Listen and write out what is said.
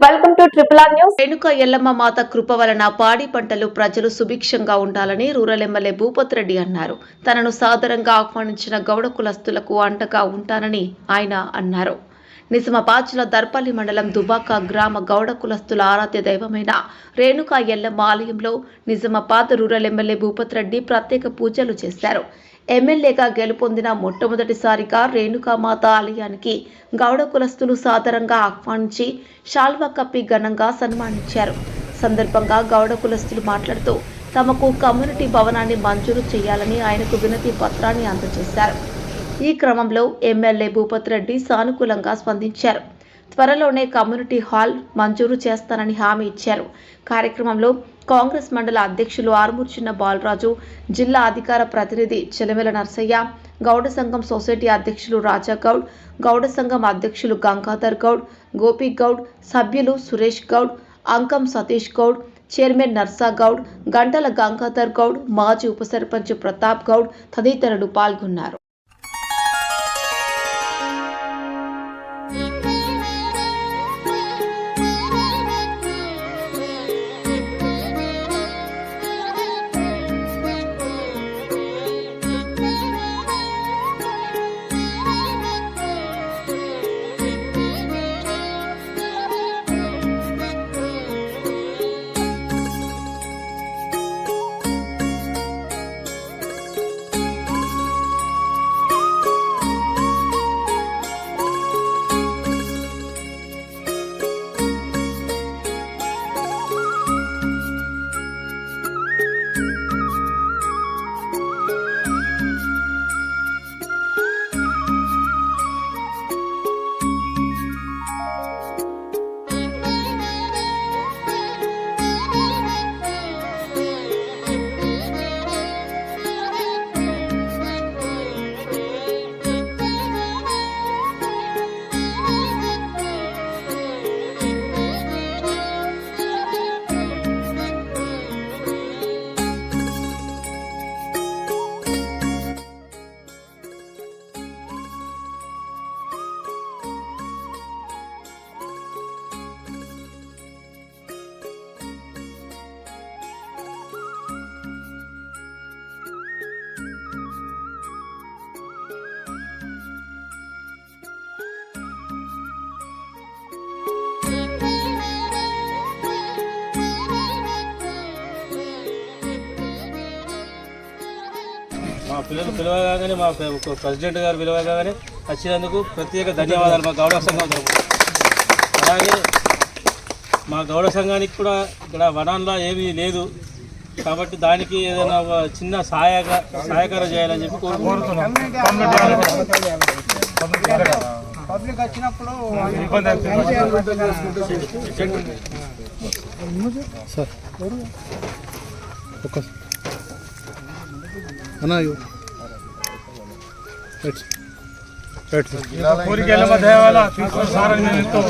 Triple R news Renuka Yellamma మాత కృప వలన పాడి పంటలు ప్రజలు సుభిక్షంగా ఉండాలని రూరల్ ఎమ్మెల్యే భూపత్ రెడ్డి అన్నారు. తనను సాదరంగా ఆహ్వానించిన గౌడ కులస్తులకు అండగా ఉంటానని ఆయన అన్నారు. నిజామాబాద్ దర్పల్లి మండలం దుబాక గ్రామ గౌడ కులస్తుల ఆరాధ్య దైవమైన రేణుక ఎల్లమ్మ ఆలయంలో నిజామాబాద్ రూరల్ ఎమ్మెల్యే భూపత్ రెడ్డి ప్రత్యేక పూజలు చేశారు. ఎమ్మెల్యేగా గెలుపొందిన మొట్టమొదటిసారిగా రేణుకామాత ఆలయానికి గౌడ కులస్తులు సాదరంగా ఆహ్వానించి షాల్వా కప్పి ఘనంగా సన్మానించారు. సందర్భంగా గౌడ కులస్తులు మాట్లాడుతూ తమకు కమ్యూనిటీ భవనాన్ని మంజూరు చేయాలని ఆయనకు వినతి పత్రాన్ని అందజేశారు. ఈ క్రమంలో ఎమ్మెల్యే భూపత్ రెడ్డి సానుకూలంగా స్పందించారు. త్వరలోనే కమ్యూనిటీ హాల్ మంజూరు చేస్తానని హామీ ఇచ్చారు. కార్యక్రమంలో కాంగ్రెస్ మండల అధ్యక్షులు ఆర్మూర్చిన బాలరాజు జిల్లా అధికార ప్రతినిధి చెలమెల నర్సయ్య గౌడ సంఘం సొసైటీ అధ్యక్షులు రాజా గౌడ్ గౌడ సంఘం అధ్యక్షులు గంగాధర్ గౌడ్ గోపి గౌడ్ సభ్యులు సురేష్ గౌడ్ అంకం సతీష్ గౌడ్ చైర్మన్ నర్సా గౌడ్ గంటల గంగాధర్ గౌడ్ మాజీ ఉప సర్పంచ్ ప్రతాప్ గౌడ్ తదితరులు పాల్గొన్నారు. మా పిల్లలు పిలవగానే మా ప్రె- ప్రెసిడెంట్ గారు పిలవగానే వచ్చినందుకు ప్రత్యేక ధన్యవాదాలు మా గౌడ సంఘం తరపున. అలాగే మా గౌడ సంఘానికి కూడా ఇక్కడ వనంలో ఏమీ లేదు కాబట్టి దానికి ఏదైనా చిన్న సహాయక సహాయకారం చేయాలని చెప్పి కోరుకుంటున్నాం పబ్లిక్ వచ్చినప్పుడు సార్. కోరికల మధ్య తీసుకొస్తారని నేను ఎంతో